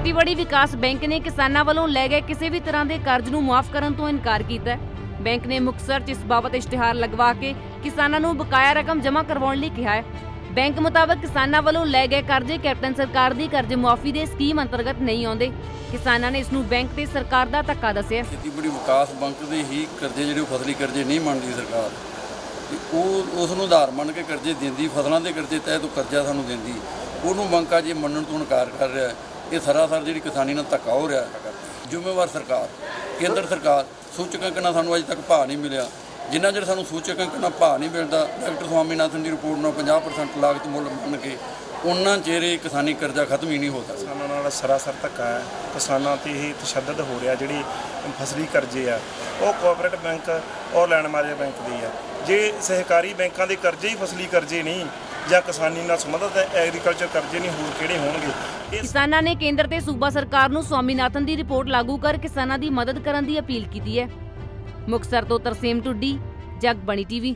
ਖੇਤੀਬਾੜੀ ਵਿਕਾਸ ਬੈਂਕ ਨੇ ਕਿਸਾਨਾਂ ਵੱਲੋਂ ਲੈ ਗਏ ਕਿਸੇ ਵੀ ਤਰ੍ਹਾਂ ਦੇ ਕਰਜ਼ ਨੂੰ ਮਾਫ਼ ਕਰਨ ਤੋਂ ਇਨਕਾਰ ਕੀਤਾ ਹੈ। ਬੈਂਕ ਨੇ ਮੁਕਤਸਰ 'ਚ ਇਸ ਬਾਬਤ ਇਸ਼ਤਿਹਾਰ ਲਗਵਾ ਕੇ ਕਿਸਾਨਾਂ ਨੂੰ ਬਕਾਇਆ ਰਕਮ ਜਮ੍ਹਾਂ ਕਰਵਾਉਣ ਲਈ ਕਿਹਾ ਹੈ। ਬੈਂਕ ਮੁਤਾਬਕ ਕਿਸਾਨਾਂ ਵੱਲੋਂ ਲਏ ਗਏ ਕਰਜ਼ੇ ਕੈਪਟਨ ਸਰਕਾਰ ਦੀ ਕਰਜ਼ੇ ਮੁਆਫੀ ਦੇ ਸਕੀਮ ਅੰਤਰਗਤ ਨਹੀਂ ਆਉਂਦੇ। ਕਿਸਾਨਾਂ ਨੇ ਇਸ ਨੂੰ ਬੈਂਕ ਤੇ ਸਰਕਾਰ ਦਾ ਧੱਕਾ ਦੱਸਿਆ। ਖੇਤੀਬਾੜੀ ਵਿਕਾਸ ਬੈਂਕ ਦੇ ਹੀ ਕਰਜ਼ੇ ਜਿਹੜੇ ਫਸਲੀ ਕਰਜ਼ੇ ਨਹੀਂ ਮੰਨਦੀ ਸਰਕਾਰ। ਉਹ ਉਸ ਨੂੰ ਆਧਾਰ ਮੰਨ ਕੇ ਕਰਜ਼ੇ ਦਿੰਦੀ, ਫਸਲਾਂ ਦੇ ਕਰਜ਼ੇ ਤਹਿਤ ਉਹ ਕਰਜ਼ਾ ਸਾਨੂੰ ਦਿੰਦੀ। ਉਹਨੂੰ ਬੈਂਕਾਂ ਜੇ ਮੰਨਣ ਤੋਂ ਇਨਕਾਰ ਕਰ ਰਿਹਾ ਇਹ ਸਰਾਸਰ ਜਿਹੜੀ ਕਿਸਾਨੀ ਨਾਲ ਧੱਕਾ ਹੋ ਰਿਹਾ ਜ਼ਿੰਮੇਵਾਰ ਸਰਕਾਰ, ਕੇਂਦਰ ਸਰਕਾਰ, ਸੂਚਕਾਂ ਨਾਲ ਸਾਨੂੰ ਅਜੇ ਤੱਕ ਭਾਅ ਨਹੀਂ ਮਿਲਿਆ। ਜਿੰਨਾ ਚਿਰ ਸਾਨੂੰ ਸੂਚਕਾਂ ਨਾਲ ਭਾਅ ਨਹੀਂ ਮਿਲਦਾ, ਡਾਕਟਰ ਸਵਾਮੀਨਾਥਨ ਦੀ ਰਿਪੋਰਟ ਨਾਲ 50% ਲਾਗਤ ਮੁੱਲ ਮੰਨ ਕੇ ਉਹਨਾਂ ਚਿਰ ਇਹ ਕਿਸਾਨੀ ਕਰਜ਼ਾ ਖਤਮ ਹੀ ਨਹੀਂ ਹੋ ਸਕਦਾ। ਕਿਸਾਨਾਂ ਨਾਲ ਸਰਾਸਰ ਧੱਕਾ ਹੈ। ਕਿਸਾਨਾਂ ਤੇ ਇਹ ਤਸ਼ੱਦਦ ਹੋ ਰਿਹਾ, ਜਿਹੜੀ ਫਸਲੀ ਕਰਜ਼ੇ ਆ, ਉਹ ਕੋਆਪਰੇਟਿਵ ਬੈਂਕ ਔਰ ਲੈਣ ਮਾਰੇ ਬੈਂਕ ਦੀ ਆ। ਜੇ ਸਹਿਕਾਰੀ ਬੈਂਕਾਂ ਦੇ ਕਰਜ਼ੇ ਹੀ ਫਸਲੀ ਕਰਜ਼ੇ ਨਹੀਂ ਜਾਂ ਕਿਸਾਨੀ ਨਾਲ ਸੰਬੰਧਿਤ ਐਗਰੀਕਲਚਰ ਕਰਜ਼ੇ ਨਹੀਂ ਹੋਰ ਕਿਹੜੇ ਹੋਣਗੇ? ਕਿਸਾਨਾਂ ਨੇ ਕੇਂਦਰ ਤੇ ਸੂਬਾ ਸਰਕਾਰ ਨੂੰ ਸਵਾਮੀਨਾਥਨ ਦੀ ਰਿਪੋਰਟ ਲਾਗੂ ਕਰ ਕਿਸਾਨਾਂ ਦੀ ਮਦਦ ਕਰਨ ਦੀ ਅਪੀਲ ਕੀਤੀ ਹੈ। ਮੁਕਤਸਰ ਤੋਂ ਤਰਸੇਮ ਟੁੱਡੀ ਜਗਬਣੀ ਟੀਵੀ।